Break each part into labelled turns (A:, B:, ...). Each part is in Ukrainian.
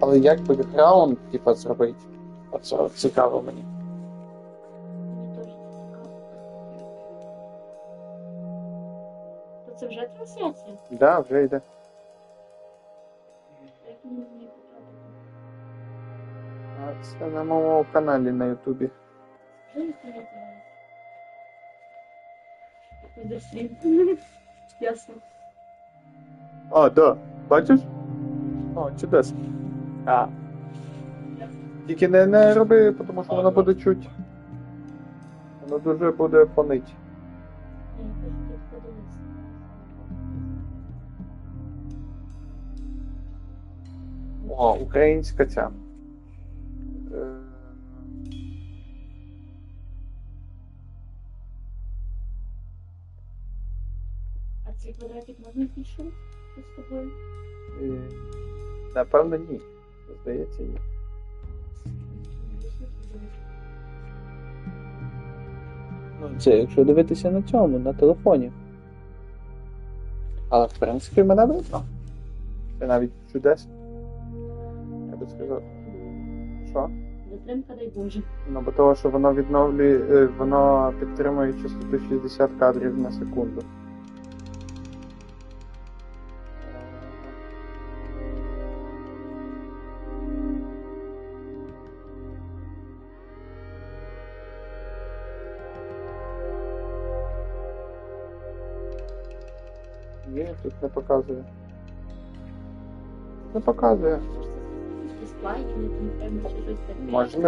A: Але як бекграунд, типа, зробити? Оце от цікаво мені.
B: Мені теж цікаво. То це вже трансляція?
A: Да, вже йде.
B: Як мені в неї потрапити?
A: А Це на моєму каналі на Ютубі.
B: Вже не пам'ятаю. Буде стрім. Ясно.
A: А, да. Бачиш? О, чудесно. А. Тільки не, не роби, тому що воно буде чуть. Воно дуже буде
B: подивитися.
A: О, українська ця. Е,
B: А цей квадратик можна більше з тобою?
A: Напевно, ні. Здається, ні. Ну, це якщо дивитися на цьому, на телефоні. Але в принципі мене видно. Це навіть чудесно. Я би сказав. Що?
B: Затримка, дай Боже.
A: Ну, бо того, що воно відновлює, е, воно підтримує частоту 60 кадрів на секунду. Ні, тут не показує. Не показує.
B: Може, це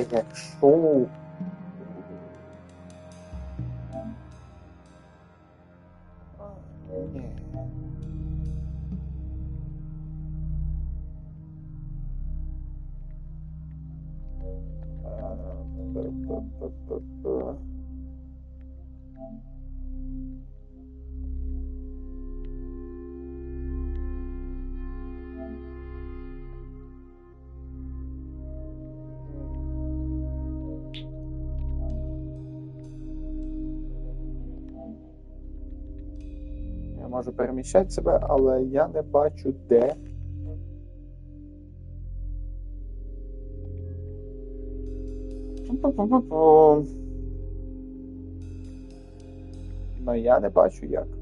B: якісь плагіни,
A: Yeah. Uh, buh, buh, buh, Можу переміщати себе, але я не бачу де. Ну я не бачу як.